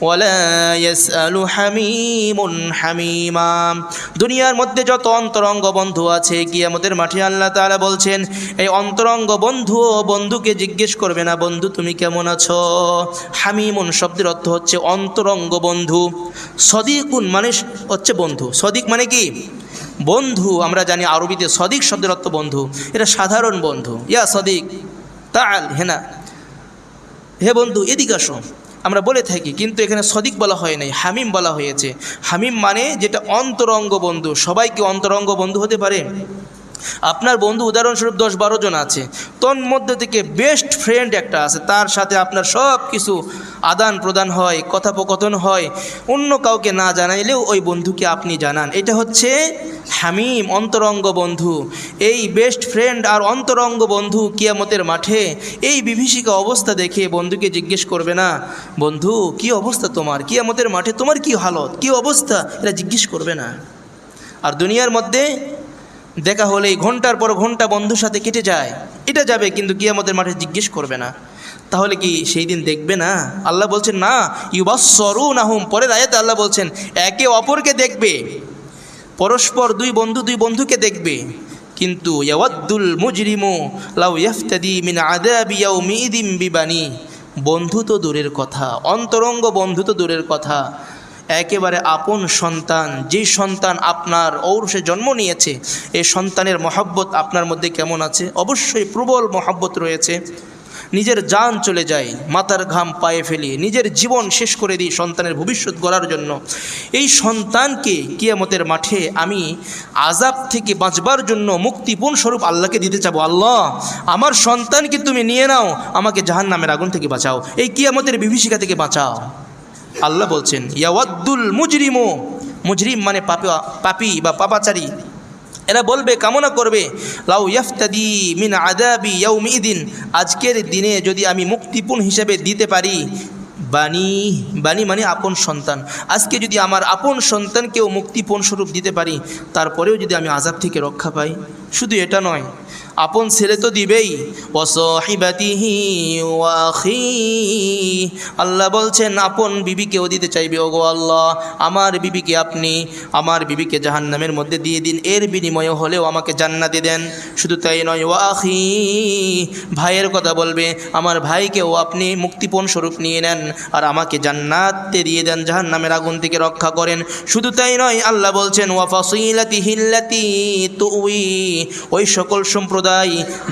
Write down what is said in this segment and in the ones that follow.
ولا يسأل حميم حميما দুনিয়ার মধ্যে যত অন্তরঙ্গ বন্ধু আছে কিয়ামতের মাঠে আল্লাহ তাআলা বলছেন এই অন্তরঙ্গ বন্ধু ও বন্ধুকে জিজ্ঞেস করবে না বন্ধু তুমি কেমন আছো হামিমুন শব্দের অর্থ হচ্ছে অন্তরঙ্গ বন্ধু সদিকুন মানে হচ্ছে বন্ধু সদিক মানে কি বন্ধু আমরা জানি আরবিতে সদিক শব্দের অর্থ বন্ধু এটা সাধারণ বন্ধু ইয়া সদিক তাল হেনা হে বন্ধু এদিকে আসো আমরা বলে থাকি, কিন্তু এখানে সদিক বলা হয় নাই, হামিম বলা হয়েছে। হামিম মানে যেটা অন্তরঙ্গ বন্ধু সবাই কি অন্তরঙ্গ বন্ধু হতে পারে। আপনার বন্ধু উদাহরণস্বরূপ দশ বারো জন আছে তোর মধ্যে থেকে বেস্ট ফ্রেন্ড একটা আছে, তার সাথে আপনার সব কিছু আদান প্রদান হয়, কথোপকথন হয়, অন্য কাউকে না জানাইলেও ওই বন্ধুকে আপনি জানান। এটা হচ্ছে হামিম, অন্তরঙ্গ বন্ধু। এই বেস্ট ফ্রেন্ড আর অন্তরঙ্গ বন্ধু কিয়ামতের মাঠে, এই বিভীষিকা অবস্থা দেখে বন্ধুকে জিজ্ঞেস করবে না, বন্ধু, কি অবস্থা তোমার? কিয়ামতের মাঠে তোমার কি হালত? কি অবস্থা? এটা জিজ্ঞেস করবে না। আর দুনিয়ার মধ্যে দেখা হলেই ঘণ্টার পর ঘণ্টা বন্ধুর সাথে কেটে যায়। এটা যাবে কিন্তু কিয়ামতের মাঠে জিজ্ঞেস করবে না। তাহলে কি সেই দিন দেখবে না? আল্লাহ বলছেন, না ইউবাসরু নাহুম পরের আয়াতে আল্লাহ বলছেন, একে অপরকে দেখবে। পরস্পর দুই বন্ধু দুই বন্ধুকে দেখবে। কিন্তু ইয়াওয়াদ্দুল মুজরিমু লাউ ইয়াফতাদি মিন আদাবি ইয়াউমিদিম বিবানি। বন্ধু তো দূরের কথা, অন্তরঙ্গ বন্ধু তো দূরের কথা। একেবারে আপন সন্তান যেই সন্তান আপনার ঔরসে জন্ম নিয়েছে এই সন্তানের মহাব্বত আপনার মধ্যে কেমন আছে? অবশ্যই প্রবল মহাব্বত রয়েছে। নিজের জান চলে যায়, মাথার ঘাম পায়ে ফেলি, নিজের জীবন শেষ করে দিই সন্তানের ভবিষ্যৎ গড়ার জন্য। এই সন্তানকে কিয়ামতের মাঠে আমি আজাব থেকে বাঁচবার জন্য মুক্তিপূণ স্বরূপ আল্লাহকে দিতে চাবো। আল্লাহ, আমার সন্তানকে তুমি নিয়ে নাও, আমাকে জাহান নামের আগুন থেকে বাঁচাও। এই কিয়ামতের বিভীষিকা থেকে বাঁচাও। আল্লাহ বলছেন, ইয়াওয়াদ্দুল মুজরিমো। মুজরিম মানে পাপি পাপি বা পাপাচারী। এরা বলবে, কামনা করবে, লাউ ইয়াফতাদি মিন আদাবি ইয়াউমিদিন আজকের দিনে যদি আমি মুক্তিপূর্ণ হিসেবে দিতে পারি বাণী বাণী মানে আপন সন্তান। আজকে যদি আমার আপন সন্তানকেও মুক্তিপণ স্বরূপ দিতে পারি, তারপরেও যদি আমি আজাব থেকে রক্ষা পাই, শুধু এটা নয় আপন ছেলে তো দিবেই। ওয়াসহিবাতিহি ওয়াখি আল্লাহ বলছেন, আপন বিবিকেও দিতে চাইবে। ওগো আল্লাহ, আমার বিবিকে আপনি আমার বিবিকে জাহান্নামের মধ্যে দিয়ে দিন। এর বিনিময়ে হলেও আমাকে জান্নাতে দেন। শুধু তাই নয় ওয়াখি ভাইয়ের কথা বলবে, আমার ভাইকেও আপনি মুক্তিপণ স্বরূপ নিয়ে নেন আর আমাকে জান্নাতে দিয়ে দেন, জাহান্নামের আগুন থেকে রক্ষা করেন। শুধু তাই নয়, আল্লাহ বলছেন ওয়াফাসিলাতি হিল্লাতি তুই ওই সকল সম্প্রদায়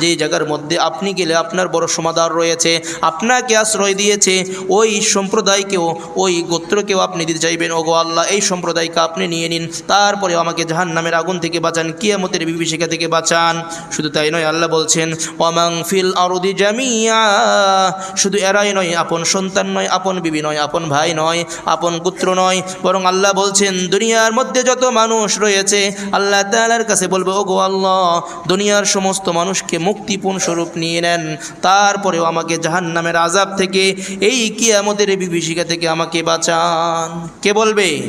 যে জায়গার মধ্যে আপনি গেলে আপনার বড় সমাদার রয়েছে, আপনাকে আশ্রয় দিয়েছে, ওই সম্প্রদায়কেও, ওই গোত্রকেও আপনি দিতে চাইবেন। ওগো আল্লাহ, এই সম্প্রদায়কে আপনি নিয়ে নিন। তারপরে আমাকে জাহান নামের আগুন থেকে বাঁচান, কিয়ামতের বিভীষিকা থেকে বাঁচান। শুধু তাই নয়, আল্লাহ বলছেন ওয়ামাং ফিল আরদি জামিয়া। শুধু এরাই নয়, আপন সন্তান নয়, আপন বিবি নয়, আপন ভাই নয়, আপন পুত্র নয়। বরং আল্লাহ বলছেন, দুনিয়ার মধ্যে যত মানুষ রয়েছে, আল্লাহ তাআলার কাছে বলবে, ওগো আল্লাহ, দুনিয়ার সমস্ত মানুষকে মুক্তিপূর্ণ স্বরূপ নিয়ে নেন। তারপরেও আমাকে জাহান নামের আজাব থেকে, এই কিয়ামতের বিভীষিকা থেকে আমাকে বাঁচান। কে বলবে?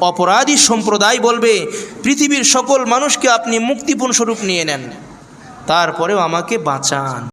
অপরাধী সম্প্রদায় বলবে, পৃথিবীর সকল মানুষকে আপনি মুক্তিপূর্ণ স্বরূপ নিয়ে নেন। তারপরেও আমাকে বাঁচান।